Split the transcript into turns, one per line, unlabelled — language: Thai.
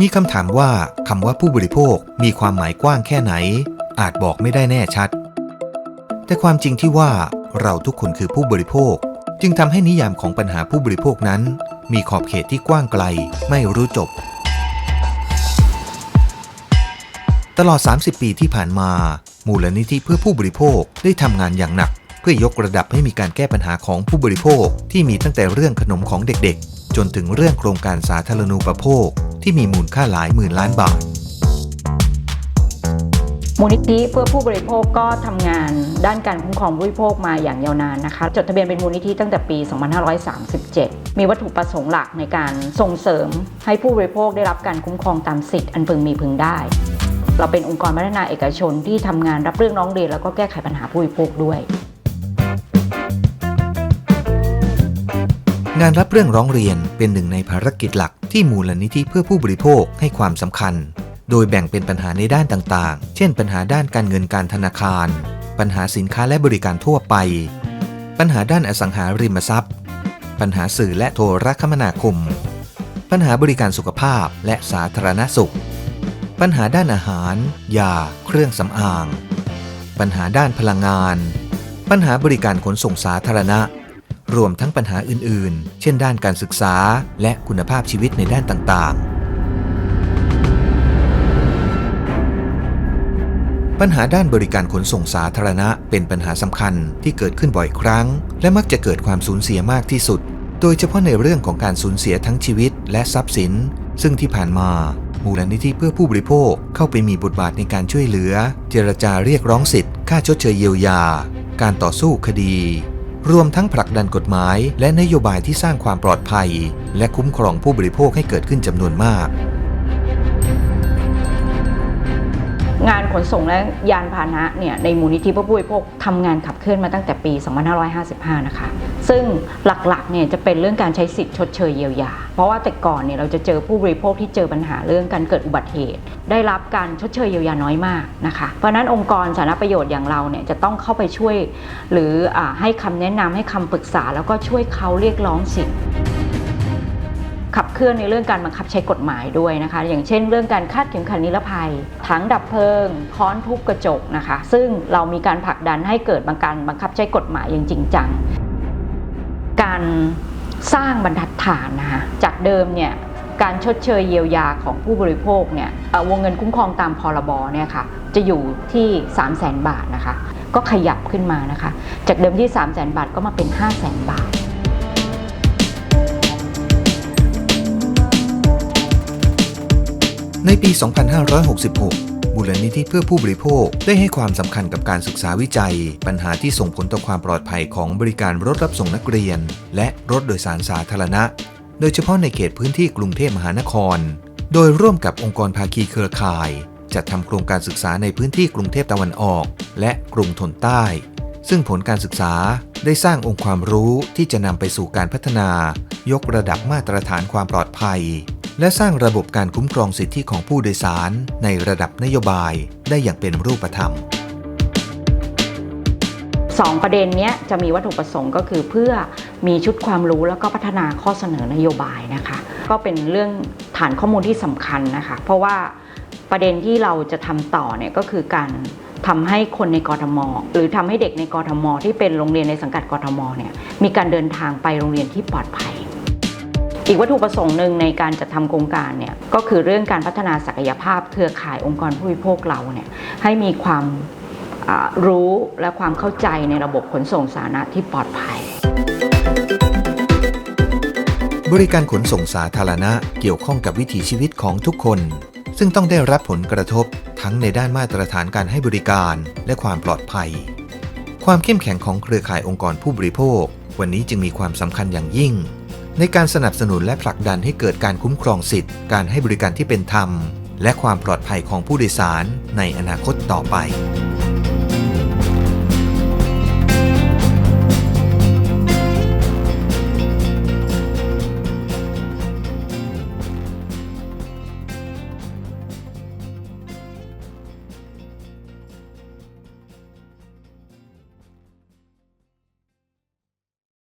มีคำถามว่าคำว่าผู้บริโภคมีความหมายกว้างแค่ไหน อาจบอกไม่ได้แน่ชัด แต่ความจริงที่ว่าเราทุกคนคือผู้บริโภค จึงทำให้นิยามของปัญหาผู้บริโภคนั้น มีขอบเขตที่กว้างไกล ไม่รู้จบ ตลอด 30 ปีที่ผ่านมา มูลนิธิเพื่อผู้บริโภคได้ทำงานอย่างหนัก เพื่อยกระดับให้มีการแก้ปัญหาของผู้บริโภคที่มีตั้งแต่เรื่องขนมของเด็กๆ จนถึงเรื่องโครงการสาธารณูปโภค ที่มีมูลค่าหลายหมื่นล้านบาท
มูลนิธิเพื่อผู้บริโภคก็ทำงานด้านการคุ้มครองผู้บริโภคมาอย่างยาวนานนะคะ จดทะเบียนเป็นมูลนิธิตั้งแต่ปี 2537 มีวัตถุประสงค์หลักในการส่งเสริมให้ผู้บริโภคได้รับการคุ้มครองตามสิทธิ์อันพึงมีพึงได้ เราเป็นองค์กรพัฒนาเอกชนที่ทำงานรับเรื่องร้องเรียนแล้วก็แก้ไขปัญหาผู้บริโภคด้วย
งานรับเรื่องร้องเรียนเป็นหนึ่งในภารกิจหลัก ที่มูลนิธิเพื่อผู้บริโภคให้ความสำคัญ โดยแบ่งเป็นปัญหาในด้านต่างๆ เช่น ปัญหาด้านการเงินการธนาคาร ปัญหาสินค้าและบริการทั่วไป ปัญหาด้านอสังหาริมทรัพย์ ปัญหาสื่อและโทรคมนาคม ปัญหาบริการสุขภาพและสาธารณสุข ปัญหาด้านอาหาร ยา เครื่องสำอาง ปัญหาด้านพลังงาน ปัญหาบริการขนส่งสาธารณะ รวมทั้งปัญหาอื่นๆ เช่นด้านการศึกษาและคุณภาพชีวิตในด้านต่างๆ ปัญหาด้านบริการขนส่งสาธารณะเป็นปัญหาสำคัญที่เกิดขึ้นบ่อยครั้ง และมักจะเกิดความสูญเสียมากที่สุด โดยเฉพาะในเรื่องของการสูญเสียทั้งชีวิตและทรัพย์สิน ซึ่งที่ผ่านมามูลนิธิเพื่อผู้บริโภคเข้าไปมีบทบาทในการช่วยเหลือ เจรจาเรียกร้องสิทธิ์ ค่าชดเชยเยียวยา การต่อสู้คดี รวมทั้งผลักดันกฎหมาย และนโยบายที่สร้างความปลอดภัย และคุ้มครองผู้บริโภคให้เกิดขึ้นจำนวนมาก
งานขนส่งและยานพาหนะเนี่ยในมูลนิธิเพื่อผู้บริโภคทำงานขับเคลื่อนมาตั้งแต่ปี 2555 นะคะ ซึ่งหลักๆเนี่ยจะเป็นเรื่องการใช้สิทธิ์ชดเชยเยียวยา เพราะว่าแต่ก่อนเนี่ยเราจะเจอผู้บริโภคที่เจอปัญหาเรื่องการเกิดอุบัติเหตุ ได้รับการชดเชยเยียวยาน้อยมากนะคะ เพราะนั้นองค์กรสาธารณประโยชน์อย่างเราเนี่ยจะต้องเข้าไปช่วย หรืออให้คำแนะนำให้คำปรึกษา แล้วก็ช่วยเขาเรียกร้องสิทธิ์ขับเคลื่อนในเรื่องการบังคับใช้กฎหมายด้วยนะคะ อย่างเช่น เรื่องการคาดเข็มขัดนิรภัย ถังดับเพลิง ค้อนทุบกระจกนะคะ ซึ่งเรามีการผลักดันให้เกิดบังการบังคับใช้กฎหมายอย่างจริงจัง การสร้างบรรทัดฐานนะคะจากเดิมเนี่ยการชดเชยเยียวยาของผู้บริโภคเนี่ยวงเงินคุ้มครองตามพรบเนี่ยค่ะจะอยู่ที่3 0 0 0 0 0 บาทนะคะ ก็ขยับขึ้นมานะคะ จากเดิมที่ 3 0 0 0 0 0 บาทก็มาเป็น 5 0 0 0 0 0 บาท
ในปี 2566 มูลนิธิเพื่อผู้บริโภค ได้ให้ความสำคัญกับการศึกษาวิจัย ปัญหาที่ส่งผลต่อความปลอดภัยของบริการรถรับส่งนักเรียน และรถโดยสารสาธารณะ โดยเฉพาะในเขตพื้นที่กรุงเทพมหานคร โดยร่วมกับองค์กรภาคีเครือข่าย จัดทำโครงการศึกษาในพื้นที่กรุงเทพตะวันออก และกรุงทนใต้ ซึ่งผลการศึกษาได้สร้างองค์ความรู้ที่จะนำไปสู่การพัฒนา ยกระดับมาตรฐานความปลอดภัย และสร้างระบบการคุ้มครองสิทธิของผู้โดยสารในระดับนโยบายได้อย่างเป็นรูปธรรม
สองประเด็นนี้จะมีวัตถุประสงค์ก็คือเพื่อมีชุดความรู้แล้วก็พัฒนาข้อเสนอนโยบายนะคะ ก็เป็นเรื่องฐานข้อมูลที่สำคัญนะคะ เพราะว่าประเด็นที่เราจะทำต่อเนี่ยก็คือการทำให้คนในกรทม หรือทำให้เด็กในกรทม ที่เป็นโรงเรียนในสังกัดกรทมเนี่ยมีการเดินทางไปโรงเรียนที่ปลอดภัย อีกวัตถุประสงค์หนึ่งในการจัดทำโครงการเนี่ยก็คือเรื่องการพัฒนาศักยภาพเครือข่ายองค์กรผู้บริโภคเราเนี่ยให้มีความรู้และความเข้าใจในระบบขนส่งสาธารณะที่ปลอดภัย
บริการขนส่งสาธารณะเกี่ยวข้องกับวิถีชีวิตของทุกคน ซึ่งต้องได้รับผลกระทบทั้งในด้านมาตรฐานการให้บริการและความปลอดภัย ความเข้มแข็งของเครือข่ายองค์กรผู้บริโภค วันนี้จึงมีความสำคัญอย่างยิ่ง ในการสนับสนุนและผลักดันให้เกิดการคุ้มครองสิทธิ์ การให้บริการที่เป็นธรรม และความปลอดภัยของผู้โดยสารในอนาคตต่อไป